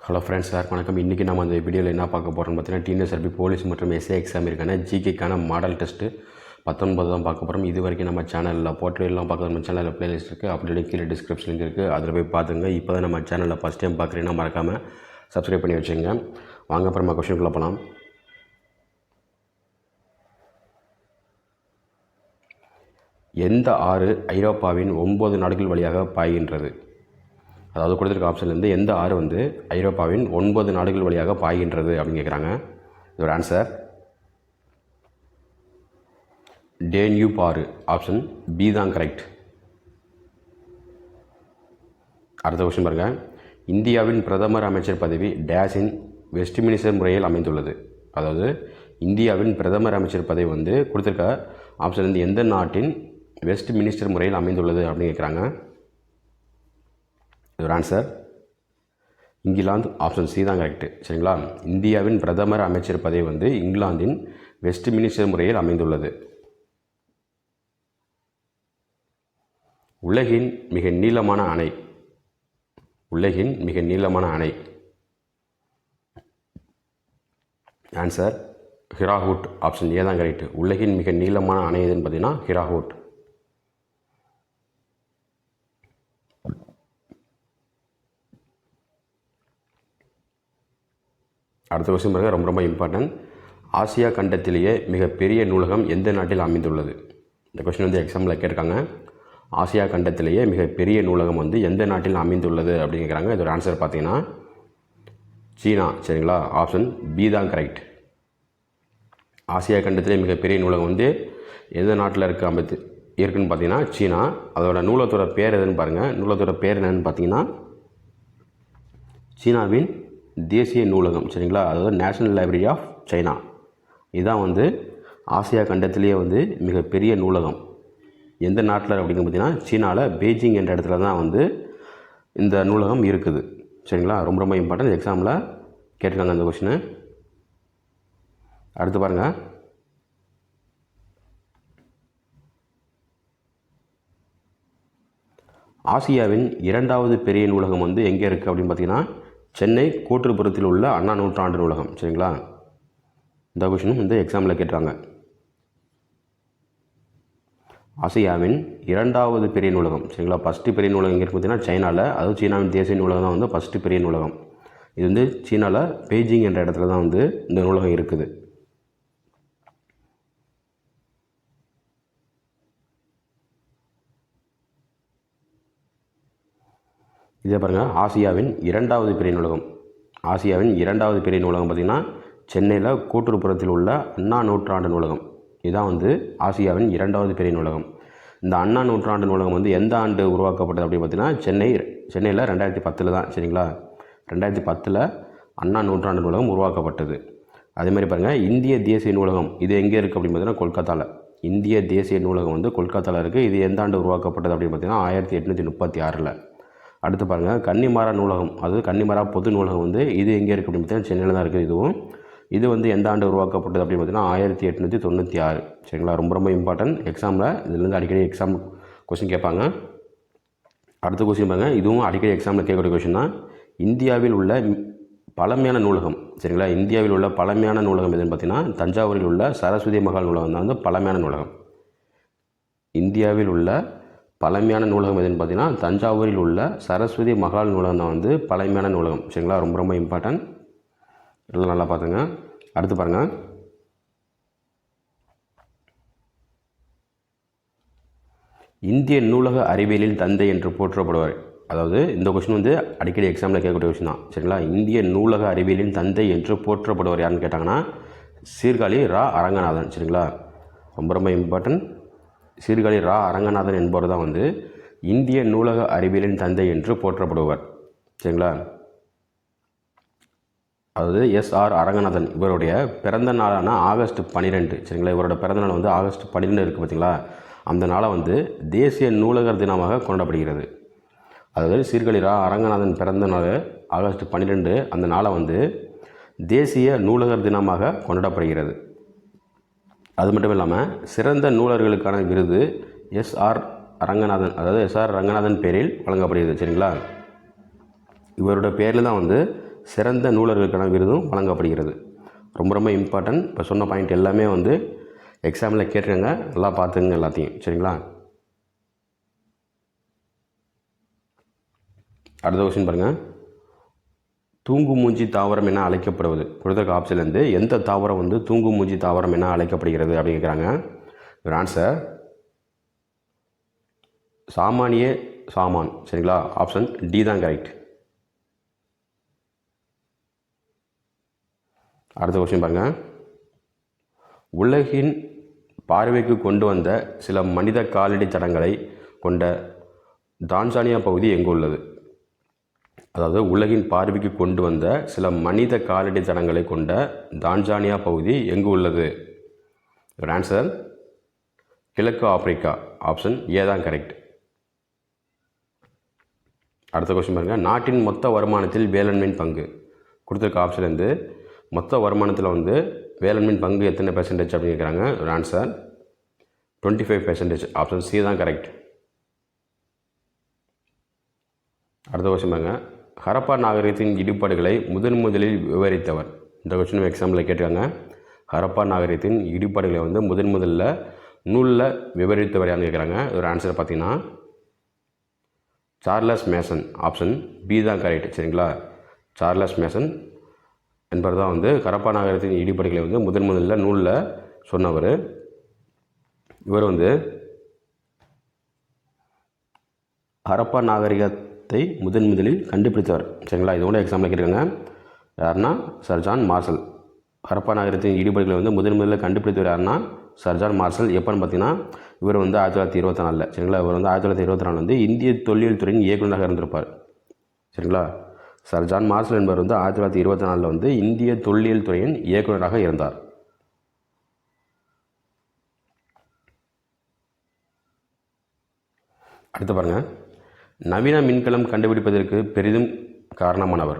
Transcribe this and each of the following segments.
Hello friends sir வணக்கம். இன்றைக்கி நம்ம அந்த வீடியோவில் என்ன பார்க்க போகிறோம்னு பார்த்தீங்கன்னா டிஎன்எஸ்ஆர்பி போலீஸ் மற்றும் எஸ்ஏ எக்ஸாம் இருக்கான ஜிகேக்கான மாடல் டெஸ்ட்டு பத்தொன்பது தான் பார்க்க போகிறோம் இது வரைக்கும் நம்ம சேனலில் போர்ட்ரேலாம் பார்க்க நம்ம சேனலில் ப்ளேலிஸ்ட் இருக்குது அப்படி கீழே டிஸ்கிரிப்ஷன் இருக்குது அதில் போய் பார்த்துங்க இப்போ தான் நம்ம சேனலில் ஃபஸ்ட் டைம் பார்க்குறீங்கன்னா மறக்காமல் சப்ஸ்கிரைப் பண்ணி வச்சுங்க வாங்க அப்புறமா கொஷினுக்குள்ளே போகலாம் எந்த ஆறு ஐரோப்பாவின் ஒம்பது நாடுகள் வழியாக பாய்கின்றது? அதாவது கொடுத்துருக்க ஆப்ஷன்லேருந்து எந்த ஆறு வந்து ஐரோப்பாவின் ஒன்பது நாடுகள் வழியாக பாய்கின்றது அப்படின்னு கேட்குறாங்க இதோட ஆன்சர் டேன்யூப் ஆறு. ஆப்ஷன் பி தான் கரெக்ட் அடுத்த கொஸ்டின் பாருங்கள் இந்தியாவின் பிரதமர் அமைச்சர் பதவி டேஸின் வெஸ்ட்மினிஸ்டர் முறையில் அமைந்துள்ளது. அதாவது இந்தியாவின் பிரதமர் அமைச்சர் பதவி வந்து கொடுத்துருக்க ஆப்ஷன் வந்து எந்த நாட்டின் வெஸ்ட் மினிஸ்டர் முறையில் அமைந்துள்ளது அப்படின்னு கேட்குறாங்க இதோட ஆன்சர் இங்கிலாந்து ஆப்ஷன் சி தான் கரெக்டு சரிங்களா? இந்தியாவின் பிரதமர் அமைச்சர் பதவி வந்து இங்கிலாந்தின் வெஸ்ட் மினிஸ்டர் முறையில் அமைந்துள்ளது. உலகின் மிக நீளமான அணை. உலகின் மிக நீளமான அணை. ஆன்சர் ஹிராஹூட் ஆப்ஷன் ஏ தான் கரெக்ட் உலகின் மிக நீளமான அணை எதுன்னு பார்த்தீங்கன்னா ஹிராஹூட் அடுத்த கொஸ்டின் பிறகு ரொம்ப ரொம்ப இம்பார்ட்டன்ட் ஆசியா கண்டத்திலேயே மிகப்பெரிய நூலகம் எந்த நாட்டில் அமைந்துள்ளது? இந்த கொஸ்டின் வந்து எக்ஸாம்பிளில் கேட்டிருக்காங்க. ஆசியா கண்டத்திலேயே மிகப்பெரிய நூலகம் வந்து எந்த நாட்டில் அமைந்துள்ளது அப்படிங்கிறாங்க இதோட ஆன்சர் பார்த்தீங்கன்னா சீனா சரிங்களா? ஆப்ஷன் பி தான் கரெக்ட் ஆசியா கண்டத்திலே மிகப்பெரிய நூலகம் வந்து எந்த நாட்டில் இருக்க அமைத்து இருக்குன்னு பார்த்தீங்கன்னா சீனா. அதோட நூலகத்தோட பேர் எதுன்னு பாருங்கள் நூலகத்தோட பேர் என்னன்னு பார்த்தீங்கன்னா சீனாவின் தேசிய நூலகம் சரிங்களா? அதாவது நேஷனல் லைப்ரரி ஆஃப் சைனா இதுதான் வந்து ஆசியா கண்டத்திலேயே வந்து மிகப்பெரிய நூலகம். எந்த நாட்டில் அப்படின்னு பார்த்தீங்கன்னா சீனாவில் பெய்ஜிங் என்ற இடத்துல தான் வந்து இந்த நூலகம் இருக்குது. சரிங்களா? ரொம்ப ரொம்ப இம்பார்ட்டன்ட் எக்ஸாமில் கேட்டிருக்காங்க அந்த கொஷினு அடுத்து பாருங்கள் ஆசியாவின் இரண்டாவது பெரிய நூலகம் வந்து எங்கே இருக்குது அப்படின்னு பார்த்தீங்கன்னா சென்னை கோட்டுப்புறத்தில் உள்ள அண்ணா நூற்றாண்டு நூலகம் சரிங்களா? இந்த கொஷினும் இந்த எக்ஸாமில் கேட்டுறாங்க. ஆசியாவின் இரண்டாவது பெரிய நூலகம் சரிங்களா? ஃபஸ்ட்டு பெரிய நூலகம் எங்கே பார்த்தீங்கன்னா சைனாவில் அதுவும் சீனாவின் தேசிய நூலகம் தான் வந்து ஃபஸ்ட்டு பெரிய நூலகம். இது வந்து சீனாவில் பெய்ஜிங் என்ற இடத்துல தான் வந்து இந்த நூலகம் இருக்குது. இதே பாருங்கள் ஆசியாவின் இரண்டாவது பெரிய நூலகம். ஆசியாவின் இரண்டாவது பெரிய நூலகம் பார்த்திங்கன்னா சென்னையில் கூட்டுறுப்புறத்தில் உள்ள அண்ணா நூற்றாண்டு நூலகம். இதுதான் வந்து ஆசியாவின் இரண்டாவது பெரிய நூலகம். இந்த அண்ணா நூற்றாண்டு நூலகம் வந்து எந்த ஆண்டு உருவாக்கப்பட்டது அப்படின்னு பார்த்தீங்கன்னா சென்னை சென்னையில் ரெண்டாயிரத்தி பத்தில் தான் சரிங்களா? ரெண்டாயிரத்தி பத்தில் அண்ணா நூற்றாண்டு நூலகம் உருவாக்கப்பட்டது. அதே மாதிரி பாருங்கள் இந்திய தேசிய நூலகம் இது எங்கே இருக்குது அப்படின்னு பார்த்தீங்கன்னா கொல்கத்தாவில் இந்திய தேசிய நூலகம் வந்து கொல்கத்தாவில் இருக்குது இது எந்த ஆண்டு உருவாக்கப்பட்டது அப்படின்னு பார்த்தீங்கன்னா ஆயிரத்தி எட்நூற்றி முப்பத்தி ஆறில். அடுத்து பாருங்கள் கன்னிமாரா நூலகம். அதாவது கன்னிமாரா பொது நூலகம் வந்து இது எங்கே இருக்குது அப்படின்னு பார்த்தீங்கன்னா சென்னையில் தான் இருக்குது இதுவும். இது வந்து எந்த ஆண்டு உருவாக்கப்பட்டது அப்படின்னு பார்த்தீங்கன்னா ஆயிரத்தி எட்நூற்றி தொண்ணூற்றி ஆறு. சரிங்களா? ரொம்ப ரொம்ப இம்பார்ட்டன்ட் எக்ஸாமில் இதுலேருந்து அடிக்கடி எக்ஸாம் கொஸ்டின் கேட்பாங்க. அடுத்த கொஸ்டின் பாருங்கள் இதுவும் அடிக்கடி எக்ஸாமில் கேட்கக்கூடிய கொஸ்டின் தான். இந்தியாவில் உள்ள பழமையான நூலகம் சரிங்களா? இந்தியாவில் உள்ள பழமையான நூலகம் எதுன்னு பார்த்தீங்கன்னா தஞ்சாவூரில் உள்ள சரஸ்வதி மகால் நூலகம் தான் வந்து பழமையான நூலகம். இந்தியாவில் உள்ள பழமையான நூலகம் எதுன்னு பார்த்தீங்கன்னா தஞ்சாவூரில் உள்ள சரஸ்வதி மகால் நூலகம் தான் வந்து பழமையான நூலகம். சரிங்களா? ரொம்ப ரொம்ப இம்பார்ட்டன்ட் எல்லாம் நல்லா பார்த்துங்க. அடுத்து பாருங்கள் இந்திய நூலக அறிவியலில் தந்தை என்று போற்றப்படுவார். அதாவது இந்த கொஸ்டின் வந்து அடிக்கடி எக்ஸாமில் கேட்கக்கூடிய கொஷின் தான். சரிங்களா? இந்திய நூலக அறிவியலின் தந்தை என்று போற்றப்படுவார் யாருன்னு கேட்டாங்கன்னா சீர்காழி ரா. அரங்கநாதன். சரிங்களா? ரொம்ப ரொம்ப இம்பார்ட்டன்ட் சீர்காழி ரா அரங்கநாதன் என்பவர் தான் வந்து இந்திய நூலக அறிவியலின் தந்தை என்று போற்றப்படுவர் சரிங்களா? அதாவது எஸ்ஆர் அரங்கநாதன் இவருடைய பிறந்த நாளான ஆகஸ்ட் பன்னிரெண்டு சரிங்களா? இவரோட பிறந்த நாள் வந்து ஆகஸ்ட் பன்னிரெண்டு இருக்குது பார்த்தீங்களா அந்த நாளை வந்து தேசிய நூலகர் தினமாக கொண்டாடப்படுகிறது. அதாவது சீர்காழி ரா அரங்கநாதன் பிறந்த நாள் ஆகஸ்ட் பன்னிரெண்டு அந்த நாளை வந்து தேசிய நூலகர் தினமாக கொண்டாடப்படுகிறது. அது மட்டும் இல்லாமல் சிறந்த நூலர்களுக்கான விருது எஸ்ஆர் ரங்கநாதன் அதாவது எஸ்ஆர் ரங்கநாதன் பேரில் வழங்கப்படுகிறது சரிங்களா? இவரோட பேரில் தான் வந்து சிறந்த நூலர்களுக்கான விருதும் வழங்கப்படுகிறது. ரொம்ப ரொம்ப இம்பார்ட்டன்ட் இப்போ சொன்ன பாயிண்ட் எல்லாமே வந்து எக்ஸாமில் கேட்டுருங்க நல்லா பார்த்துங்க எல்லாத்தையும் சரிங்களா? அடுத்த கொஸ்டின் பாருங்கள் தூங்கு மூஞ்சி தாவரம் என அழைக்கப்படுவது. கொடுத்துருக்க ஆப்ஷன்லேருந்து எந்த தாவரம் வந்து தூங்கு மூஞ்சி தாவரம் என அழைக்கப்படுகிறது அப்படிங்கிறாங்க ஒரு ஆன்சர் சாமானிய சாமான். சரிங்களா? ஆப்ஷன் டி தான் கரெக்ட் அடுத்த கொஸ்டின் பாருங்கள் உலகின் பார்வைக்கு கொண்டு வந்த சில மனித காலடி தடங்களை கொண்ட தான்சானியா பகுதி எங்கு உள்ளது? அதாவது உலகின் பார்வைக்கு கொண்டு வந்த சில மனித காலடி தடங்களை கொண்ட தான்சானியா பகுதி எங்கு உள்ளது? ஆன்சர் கிழக்கு ஆப்பிரிக்கா. ஆப்ஷன் ஏ தான் கரெக்ட் அடுத்த கொஸ்டின் பாருங்கள் நாட்டின் மொத்த வருமானத்தில் வேளாண்மையின் பங்கு. கொடுத்துருக்க ஆப்ஷன் வந்து மொத்த வருமானத்தில் வந்து வேளாண்மையின் பங்கு எத்தனை பெர்சன்டேஜ் அப்படின்னு கேட்குறாங்க ஒரு answer twenty five percentage option C தான் கரெக்ட் அடுத்த கொஸ்டின் பாருங்கள் ஹரப்பா நாகரிகத்தின் இடிபாடுகளை முதன் முதலில் விவரித்தவர். இந்த கொஸ்டின் எக்ஸாம்பிள் கேட்டிருக்காங்க. ஹரப்பா நாகரிகத்தின் இடிபாடுகளை வந்து முதன் முதலில் நூலில் விவரித்தவர் யாருன்னு கேட்குறாங்க. ஒரு ஆன்சர் பார்த்தீங்கன்னா சார்லஸ் மேசன். ஆப்ஷன் பி தான் கரெக்ட் சரிங்களா? சார்லஸ் மேசன் என்பவர் தான் வந்து ஹரப்பா நாகரிகத்தின் இடிபாடுகளை வந்து முதன் முதலில் நூலில் சொன்னவர். இவர் வந்து ஹரப்பா நாகரிகத்தை முதன் முதலில் கண்டுபிடித்தவர். சரிங்களா? இது கூட எக்ஸாம்பிள் கேட்டிருக்காங்க. யாருன்னா சர் ஜான் மார்சல். ஹரப்பா நகரத்தின் ஈடுபாடுகளை வந்து முதன் முதலில் கண்டுபிடித்தவர் யாருன்னா சர் ஜான் மார்சல். எப்போன்னு பார்த்தீங்கன்னா இவர் வந்து ஆயிரத்தி தொள்ளாயிரத்தி இருபத்தி நாலில். சரிங்களா? இவர் வந்து ஆயிரத்தி தொள்ளாயிரத்தி இருபத்தி நாலு வந்து இந்திய தொல்லியல் துறையின் இயக்குநராக இருந்திருப்பார். சரிங்களா? சர் ஜான் மார்சல் என்பவர் வந்து ஆயிரத்தி தொள்ளாயிரத்தி இருபத்தி நாலில் வந்து இந்திய தொல்லியல் துறையின் இயக்குநராக இருந்தார். அடுத்து பாருங்கள் நவீன மின்கலம் கண்டுபிடிப்பதற்கு பெரிதும் காரணமானவர்.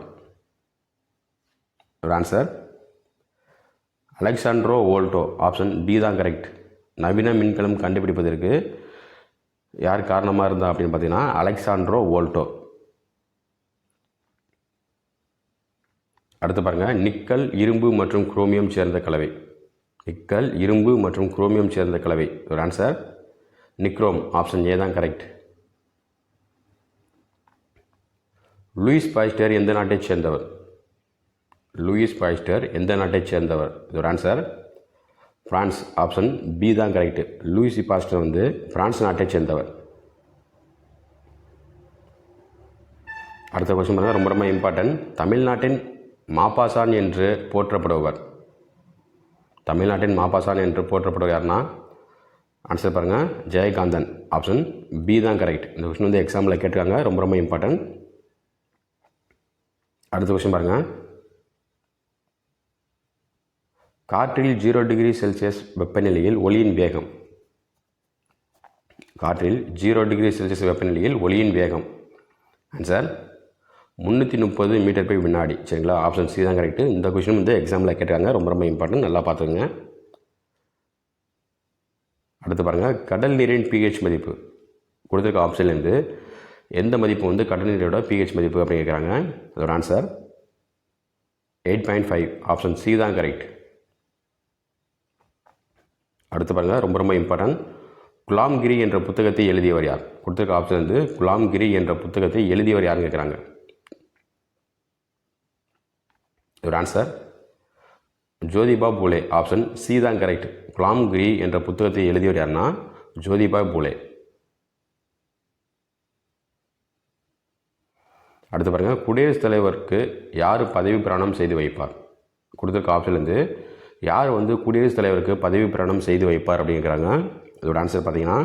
Answer Alessandro Volta option B தான் கரெக்ட் நவீன மின்கலம் கண்டுபிடிப்பதற்கு யார் காரணமாக இருந்தா அப்படின்னு பார்த்தீங்கன்னா அலெக்சாண்ட்ரோ ஓல்டோ அடுத்து பாருங்கள் நிக்கல் இரும்பு மற்றும் குரோமியம் சேர்ந்த கலவை. நிக்கல் இரும்பு மற்றும் குரோமியம் சேர்ந்த கலவை. ஒரு ஆன்சர் நிக்ரோம் ஆப்ஷன் ஏ தான் கரெக்ட் லூயிஸ் பாய்ஸ்டர் எந்த நாட்டைச் சேர்ந்தவர்? லூயிஸ் பாய்ஸ்டர் எந்த நாட்டைச் சேர்ந்தவர்? இதோட ஆன்சர் ஃப்ரான்ஸ் ஆப்ஷன் பி தான் கரெக்டு லூயிஸ் பாஸ்டர் வந்து ஃப்ரான்ஸ் நாட்டைச் சேர்ந்தவர். அடுத்த கொஸ்டின் பார்த்தா ரொம்ப ரொம்ப இம்பார்ட்டன்ட் தமிழ்நாட்டின் மாப்பாசான் என்று போற்றப்படுபவர். தமிழ்நாட்டின் மாப்பாசான் என்று போற்றப்படுவர் யாருன்னா? ஆன்சர் பாருங்கள் ஜெயகாந்தன். ஆப்ஷன் பி தான் கரெக்ட் இந்த கொஸ்டின் வந்து எக்ஸாமில் கேட்டிருக்காங்க ரொம்ப ரொம்ப இம்பார்ட்டன்ட் அடுத்த கொஷின் பாருங்கள் காற்றில் ஜீரோ டிகிரி செல்சியஸ் வெப்பநிலையில் ஒளியின் வேகம். காற்றில் ஜீரோ டிகிரி செல்சியஸ் வெப்பநிலையில் ஒளியின் வேகம். ஆன்சர் முந்நூற்றி முப்பது மீட்டர் பை வினாடி. சரிங்களா? ஆப்ஷன் சி தான் கரெக்டு இந்த கொஷின் வந்து எக்ஸாமில் கேட்டிருக்காங்க. ரொம்ப ரொம்ப இம்பார்ட்டன்ட் நல்லா பார்த்துக்கோங்க. அடுத்து பாருங்கள் கடல் நீரின் பிஹெச் மதிப்பு. கொடுத்துருக்க ஆப்ஷன்லேருந்து எந்த மதிப்பு வந்து கடல்நீரோட பிஹெச் மதிப்பு அப்படின்னு கேட்குறாங்க. அதோட answer eight point five option C தான் கரெக்ட் அடுத்து பாருங்கள் ரொம்ப ரொம்ப இம்பார்ட்டன்ட் குலாம்கிரி என்ற புத்தகத்தை எழுதியவர் யார்? கொடுத்துருக்க ஆப்ஷன் வந்து குலாம்கிரி என்ற புத்தகத்தை எழுதியவர் யாருன்னு கேட்குறாங்க. ஒரு answer Jyotiba Phule option C தான் கரெக்ட் குலாம்கிரி என்ற புத்தகத்தை எழுதியவர் யாருன்னா ஜோதிபா பூலே. அடுத்து பாருங்கள் குடியரசுத் தலைவருக்கு யார் பதவி பிராணம் செய்து வைப்பார்? கொடுத்துருக்க ஆப்ஷன்லேருந்து யார் வந்து குடியரசுத் தலைவருக்கு பதவி பிராணம் செய்து வைப்பார் அப்படிங்கிறாங்க. இதோட ஆன்சர் பார்த்தீங்கன்னா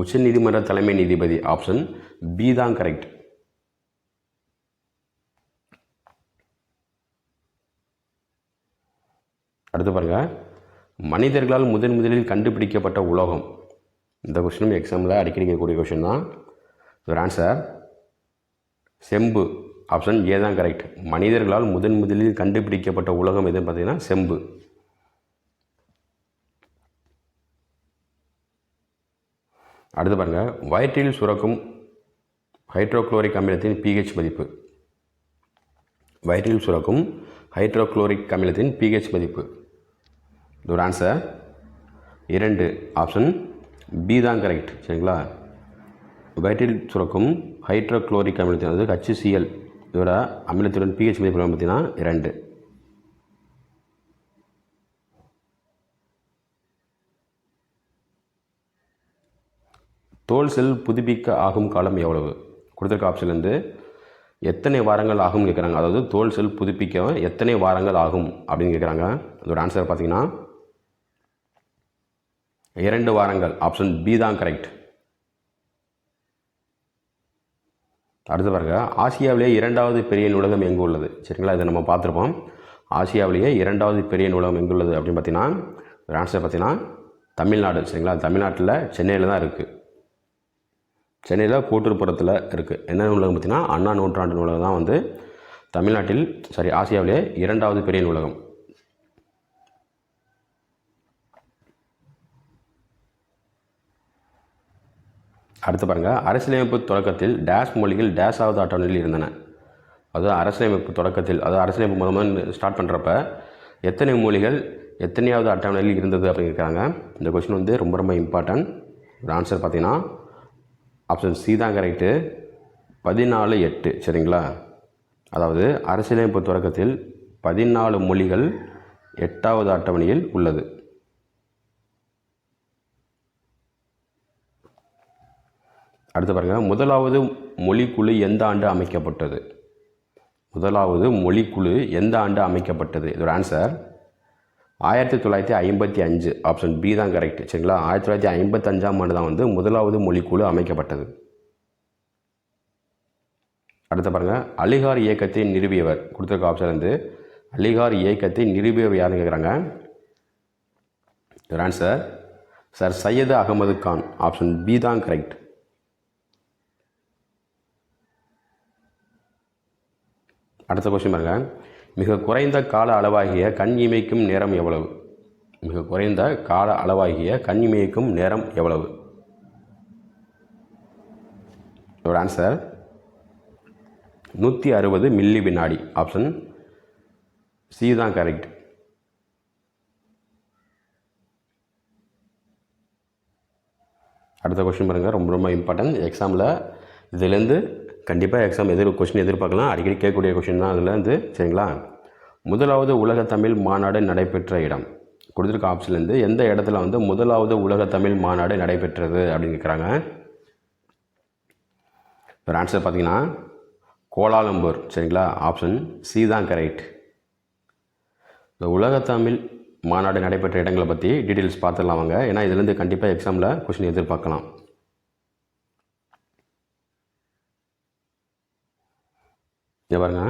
உச்சநீதிமன்ற தலைமை நீதிபதி ஆப்ஷன் பி தான் கரெக்ட் அடுத்து பாருங்கள் மனிதர்களால் முதன் முதலில் கண்டுபிடிக்கப்பட்ட உலோகம். இந்த கொஸ்டினும் எக்ஸாமில் அடிக்கடி கேட்கக்கூடிய கொஷின் தான். இதோட ஆன்சர் செம்பு ஆப்ஷன் ஏ தான் கரெக்ட் மனிதர்களால் முதன் முதலில் கண்டுபிடிக்கப்பட்ட உலகம் எதுன்னு பார்த்தீங்கன்னா செம்பு. அடுத்து பாருங்கள் வயிற்றில் சுரக்கும் ஹைட்ரோக்ளோரிக் அமிலத்தின் பிஹெச் மதிப்பு. வயிற்றில் சுரக்கும் ஹைட்ரோக்ளோரிக் அமிலத்தின் பிஹெச் மதிப்பு. இதோட ஆன்சர் இரண்டு ஆப்ஷன் பி தான் கரெக்ட் சரிங்களா? வயிற்றில் சுரக்கும் ஹைட்ரோக்ளோரிக் அமிலத்தின் அதாவது ஹச்சிசிஎல் இதோட அமிலத்துடன் பிஹெச் மதிப்பு பார்த்தீங்கன்னா இரண்டு. தோல் செல் புதுப்பிக்க ஆகும் காலம் எவ்வளவு? கொடுத்துருக்க ஆப்ஷன்லேருந்து எத்தனை வாரங்கள் ஆகும்னு கேட்குறாங்க அதாவது தோல் செல் புதுப்பிக்க எத்தனை வாரங்கள் ஆகும் அப்படின்னு கேட்குறாங்க அதோட ஆன்சர் பார்த்தீங்கன்னா இரண்டு வாரங்கள் ஆப்ஷன் பி தான் கரெக்ட் அடுத்து பாருங்க ஆசியாவிலேயே இரண்டாவது பெரிய நூலகம் எங்கே உள்ளது? சரிங்களா இதை நம்ம பார்த்துருப்போம். ஆசியாவிலேயே இரண்டாவது பெரிய நூலகம் எங்கே உள்ளது அப்படின்னு பார்த்தீங்கன்னா ஆன்சர் பார்த்தீங்கன்னா தமிழ்நாடு சரிங்களா? தமிழ்நாட்டில் சென்னையில் தான் இருக்குது சென்னையில் கூட்டுப்புறத்தில் இருக்குது என்ன நூலகம் பார்த்தீங்கன்னா அண்ணா நூற்றாண்டு நூலகம் தான் வந்து தமிழ்நாட்டில் சாரி ஆசியாவிலேயே இரண்டாவது பெரிய நூலகம். அடுத்து பாருங்கள் அரசியலமைப்பு தொடக்கத்தில் டேஷ் மொழிகள் டேஷாவது அட்டவணையில் இருந்தன. அதாவது அரசியலமைப்பு தொடக்கத்தில் அதாவது அரசியலமைப்பு முத ஸ்டார்ட் பண்ணுறப்ப எத்தனை மொழிகள் எத்தனையாவது அட்டவணையில் இருந்தது அப்படின்னு இந்த கொஸ்டின் வந்து ரொம்ப ரொம்ப இம்பார்ட்டன்ட் ஒரு ஆன்சர் பார்த்தீங்கன்னா ஆப்ஷன் சி தான் கரெக்டு பதினாலு எட்டு சரிங்களா? அதாவது அரசியலமைப்பு தொடக்கத்தில் பதினாலு மொழிகள் எட்டாவது அட்டவணையில் உள்ளது. அடுத்து பாருங்கள் முதலாவது மொழிக்குழு எந்த ஆண்டு அமைக்கப்பட்டது? முதலாவது மொழிக்குழு எந்த ஆண்டு அமைக்கப்பட்டது? இதோட ஆன்சர் ஆயிரத்தி தொள்ளாயிரத்தி ஐம்பத்தி அஞ்சு ஆப்ஷன் பி தான் கரெக்ட் சரிங்களா? ஆயிரத்தி தொள்ளாயிரத்தி ஐம்பத்தஞ்சாம் ஆண்டு தான் வந்து முதலாவது மொழிக்குழு அமைக்கப்பட்டது. அடுத்து பாருங்கள் அலிகார் இயக்கத்தை நிறுவியவர். கொடுத்துருக்க ஆப்ஷன் வந்து அலிகார் இயக்கத்தை நிறுவியவர் யாருன்னு கேட்குறாங்க answer Sir Syed Ahmed Khan option B தான் கரெக்ட் அடுத்த கொஸ்டின் பாருங்க. மிக குறைந்த கால அளவாகிய கண் இமைக்கும் நேரம் எவ்வளவு? மிக குறைந்த கால அளவாகிய கண் இமைக்கும் நேரம் எவ்வளவு? இதோட ஆன்சர் நூற்றி அறுபது மில்லி வினாடி. ஆப்ஷன் சி தான் கரெக்ட் அடுத்த கொஸ்டின் பாருங்கள் ரொம்ப ரொம்ப இம்பார்ட்டன்ட் எக்ஸாமில் இதுலேருந்து கண்டிப்பாக எக்ஸாம் எதிர் கொஷின் எதிர்பார்க்கலாம். அடிக்கடி கேட்கக்கூடிய கொஷின் தான் அதில் வந்து சரிங்களா? முதலாவது உலக தமிழ் மாநாடு நடைபெற்ற இடம். கொடுத்துருக்க ஆப்ஷன்லேருந்து எந்த இடத்துல வந்து முதலாவது உலக தமிழ் மாநாடு நடைபெற்றது அப்படின்னு கேட்குறாங்க இப்போ ஆன்சர் பார்த்தீங்கன்னா கோலாலம்பூர் சரிங்களா? ஆப்ஷன் சி தான் கரெக்ட் இந்த உலக தமிழ் மாநாடு நடைபெற்ற இடங்களை பற்றி டீட்டெயில்ஸ் பார்த்துடலாம் வாங்க. ஏன்னா இதுலேருந்து கண்டிப்பாக எக்ஸாமில் கொஷின் எதிர்பார்க்கலாம். இங்கே பாருங்க.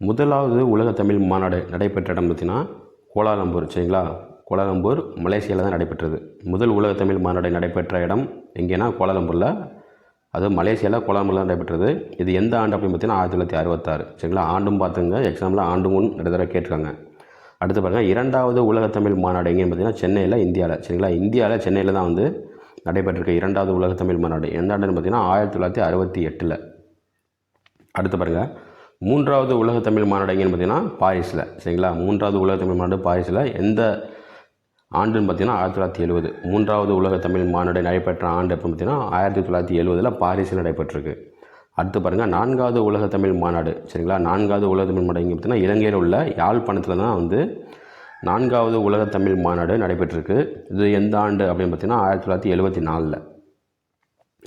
முதலாவது உலக தமிழ் மாநாடு நடைபெற்ற இடம் பார்த்தீங்கன்னா கோலாலம்பூர் சரிங்களா? கோலாலம்பூர் மலேசியாவில் தான் நடைபெற்றது. முதல் உலக தமிழ் மாநாடு நடைபெற்ற இடம் எங்கேனா கோலாலம்பூரில் அதுவும் மலேசியாவில் கோலாலம்பூரில் நடைபெற்றது. இது எந்த ஆண்டு அப்படின்னு பார்த்தீங்கன்னா ஆயிரத்தி தொள்ளாயிரத்தி அறுபத்தாறு. சரிங்களா? ஆண்டும் பார்த்துங்க. எக்ஸாமில் ஆண்டும் முன் ரெண்டு தடவை கேட்டிருக்காங்க. அடுத்து பாருங்கள் இரண்டாவது உலக தமிழ் மாநாடு எங்கேன்னு பார்த்தீங்கன்னா சென்னையில் இந்தியாவில் சரிங்களா? இந்தியாவில் சென்னையில் தான் வந்து நடைபெற்றிருக்க இரண்டாவது உலக தமிழ் மாநாடு. எந்த ஆண்டுன்னு பார்த்தீங்கன்னா ஆயிரத்தி தொள்ளாயிரத்தி அறுபத்தி எட்டில். அடுத்து பாருங்கள் மூன்றாவது உலக தமிழ் மாநாடு எங்கேன்னு பார்த்தீங்கன்னா பாரிஸில். சரிங்களா? மூன்றாவது உலக தமிழ் மாநாடு பாரிஸில். எந்த ஆண்டுன்னு பார்த்தீங்கன்னா ஆயிரத்தி தொள்ளாயிரத்தி எழுபது மூன்றாவது உலக தமிழ் மாநாடு நடைபெற்ற ஆண்டு எப்போ பார்த்தீங்கன்னா ஆயிரத்தி தொள்ளாயிரத்தி எழுபதில் பாரிஸில் நடைபெற்றிருக்கு. அடுத்து பாருங்கள் நான்காவது உலக தமிழ் மாநாடு. சரிங்களா? நான்காவது உலக தமிழ் மாநாடு இங்கே பார்த்தீங்கன்னா இலங்கையில் உள்ள யாழ்ப்பாணத்தில் தான் வந்து நான்காவது உலக தமிழ் மாநாடு நடைபெற்றிருக்கு. இது எந்த ஆண்டு அப்படின்னு பார்த்தீங்கன்னா ஆயிரத்தி தொள்ளாயிரத்தி எழுபத்தி நாலில்.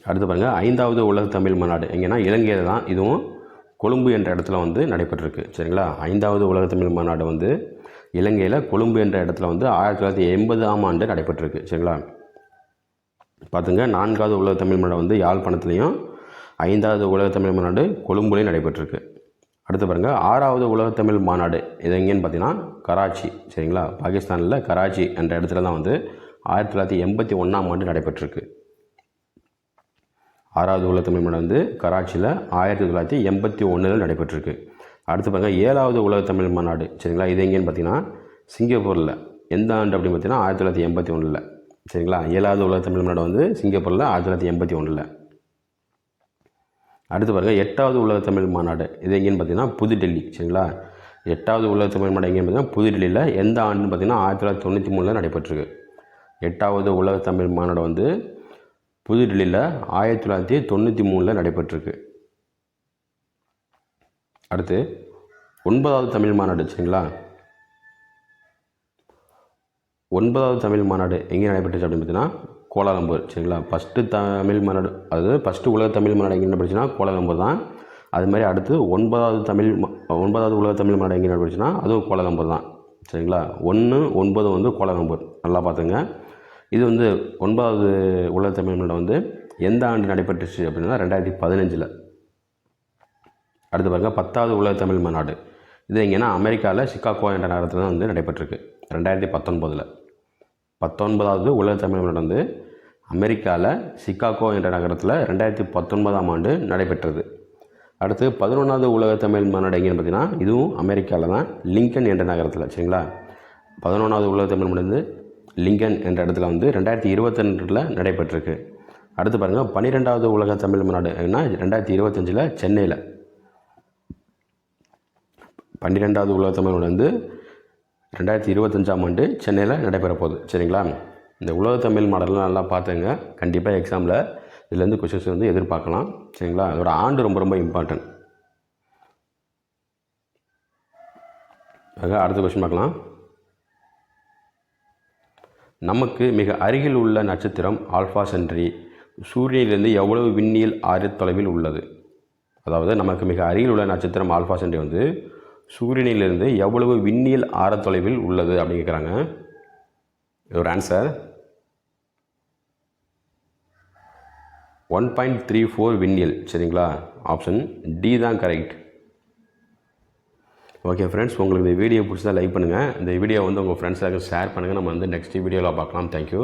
அடுத்து பாருங்கள் ஐந்தாவது உலக தமிழ் மாநாடு. எங்கன்னா இலங்கையில் தான் இதுவும் கொழும்பு என்ற இடத்துல வந்து நடைபெற்றிருக்கு. சரிங்களா? ஐந்தாவது உலக தமிழ் மாநாடு வந்து இலங்கையில் கொழும்பு என்ற இடத்துல வந்து ஆயிரத்தி தொள்ளாயிரத்தி எண்பதாம் ஆண்டு நடைபெற்றிருக்கு சரிங்களா? பார்த்துங்க நான்காவது உலக தமிழ் மாநாடு வந்து யாழ்ப்பாணத்துலேயும் ஐந்தாவது உலக தமிழ் மாநாடு கொழும்புலேயும் நடைபெற்றிருக்கு. அடுத்து பாருங்கள் ஆறாவது உலக தமிழ் மாநாடு இது எங்கேன்னு பார்த்தீங்கன்னா கராச்சி சரிங்களா? பாகிஸ்தானில் கராச்சி என்ற இடத்துல தான் வந்து ஆயிரத்தி தொள்ளாயிரத்தி எண்பத்தி ஒன்றாம் ஆண்டு நடைபெற்றிருக்கு. ஆறாவது உலக தமிழ் மாநாடு வந்து கராச்சியில் ஆயிரத்தி தொள்ளாயிரத்தி எண்பத்தி ஒன்றில் நடைபெற்றிருக்கு. அடுத்து பாருங்கள் ஏழாவது உலக தமிழ் மாநாடு. சரிங்களா? இது எங்கேன்னு பார்த்தீங்கன்னா சிங்கப்பூரில். எந்த ஆண்டு அப்படின்னு பார்த்தீங்கன்னா ஆயிரத்தி தொள்ளாயிரத்தி எண்பத்தி ஒன்றில் சரிங்களா? ஏழாவது உலக தமிழ் மாநாடு வந்து சிங்கப்பூரில் ஆயிரத்தி தொள்ளாயிரத்தி எண்பத்தி ஒன்றில் அடுத்து பாருங்கள் எட்டாவது உலக தமிழ் மாநாடு. இது எங்கேன்னு பார்த்தீங்கன்னா புதுடெல்லி. சரிங்களா? எட்டாவது உலக தமிழ் மாநாடு எங்கேன்னு பார்த்தீங்கன்னா புதுடெல்லியில் எந்த ஆண்டுன்னு பார்த்தீங்கன்னா ஆயிரத்தி தொள்ளாயிரத்தி தொண்ணூற்றி மூணில் நடைபெற்றிருக்கு. எட்டாவது உலக தமிழ் மாநாடு வந்து புதுடெல்லியில் ஆயிரத்தி தொள்ளாயிரத்தி தொண்ணூற்றி மூணில் நடைபெற்றிருக்கு. அடுத்து ஒன்பதாவது தமிழ் மாநாடு சரிங்களா? ஒன்பதாவது தமிழ் மாநாடு எங்கே நடைபெற்றுச்சு அப்படின்னு பார்த்தீங்கன்னா கோலாலம்பூர் சரிங்களா? ஃபஸ்ட்டு தமிழ் மாநாடு அதாவது ஃபஸ்ட்டு உலக தமிழ் மாநாடு எங்கே நடைபெற்றுச்சுன்னா கோலாலம்பூர் தான். அது மாதிரி அடுத்து ஒன்பதாவது தமிழ் ஒன்பதாவது உலக தமிழ் மாநாடு எங்கே நடைபெற்றுச்சுன்னா அதுவும் கோலாலம்பூர் தான் சரிங்களா? ஒன்று ஒன்பது வந்து கோலாலம்பூர். நல்லா பார்த்துங்க. இது வந்து ஒன்பதாவது உலக தமிழ் மாநாடு வந்து எந்த ஆண்டு நடைபெற்றுச்சு அப்படின்னா ரெண்டாயிரத்தி பதினஞ்சில். அடுத்து பாருங்கள் பத்தாவது உலக தமிழ் மாநாடு. இது எங்கன்னா அமெரிக்காவில் சிக்காகோ என்ற நகரத்தில் தான் வந்து நடைபெற்றிருக்கு. ரெண்டாயிரத்தி பத்தொன்பதில். பத்தொன்பதாவது உலக தமிழ் நடந்து வந்து அமெரிக்காவில் சிக்காகோ என்ற நகரத்தில் ரெண்டாயிரத்தி பத்தொன்பதாம் ஆண்டு நடைபெற்றது. அடுத்து பதினொன்றாவது உலக தமிழ் மாநாடு எங்கேன்னு பார்த்தீங்கன்னா இதுவும் அமெரிக்காவில் தான் லிங்கன் என்ற நகரத்தில் சரிங்களா? பதினொன்றாவது உலக தமிழ் மாநாடு வந்து லிங்கன் என்ற இடத்துல வந்து ரெண்டாயிரத்தி இருபத்தெண்டில் நடைபெற்றிருக்கு. அடுத்து பாருங்கள் பன்னிரெண்டாவது உலக தமிழ் மாநாடு என்ன ரெண்டாயிரத்தி இருபத்தஞ்சில் சென்னையில். பன்னிரெண்டாவது உலக தமிழ் வந்து ரெண்டாயிரத்தி இருபத்தஞ்சாம் ஆண்டு சென்னையில் நடைபெற போகுது. சரிங்களா? இந்த உலக தமிழ் மாடல்லாம் நல்லா பார்த்துங்க. கண்டிப்பாக எக்ஸாமில் இதுலேருந்து கொஷின்ஸ் வந்து எதிர்பார்க்கலாம். சரிங்களா? அதோட ஆண்டு ரொம்ப ரொம்ப இம்பார்ட்டன்ட் ஆக அடுத்த கொஷின் பார்க்கலாம். நமக்கு மிக அருகில் உள்ள நட்சத்திரம் ஆல்ஃபா சென்ட்ரி சூரியனிலிருந்து எவ்வளவு விண்ணியல் ஆயத்தொலைவில் உள்ளது? அதாவது நமக்கு மிக அருகில் உள்ள நட்சத்திரம் ஆல்ஃபா சென்ட்ரி வந்து சூரியனிலிருந்து எவ்வளவு விண்ணியல் ஆரத்தொலைவில் உள்ளது அப்படின்னு கேட்குறாங்க. ஒரு answer one point three four விண்ணியல் சரிங்களா? ஆப்ஷன் டி தான் கரெக்ட் ஓகே ஃப்ரெண்ட்ஸ் உங்களுக்கு இந்த வீடியோ பிடிச்சதா லைக் பண்ணுங்கள் இந்த வீடியோ வந்து உங்கள் ஃப்ரெண்ட்ஸாக ஷேர் பண்ணுங்கள் நம்ம வந்து நெக்ஸ்ட் வீடியோவில் பார்க்கலாம். தேங்க்யூ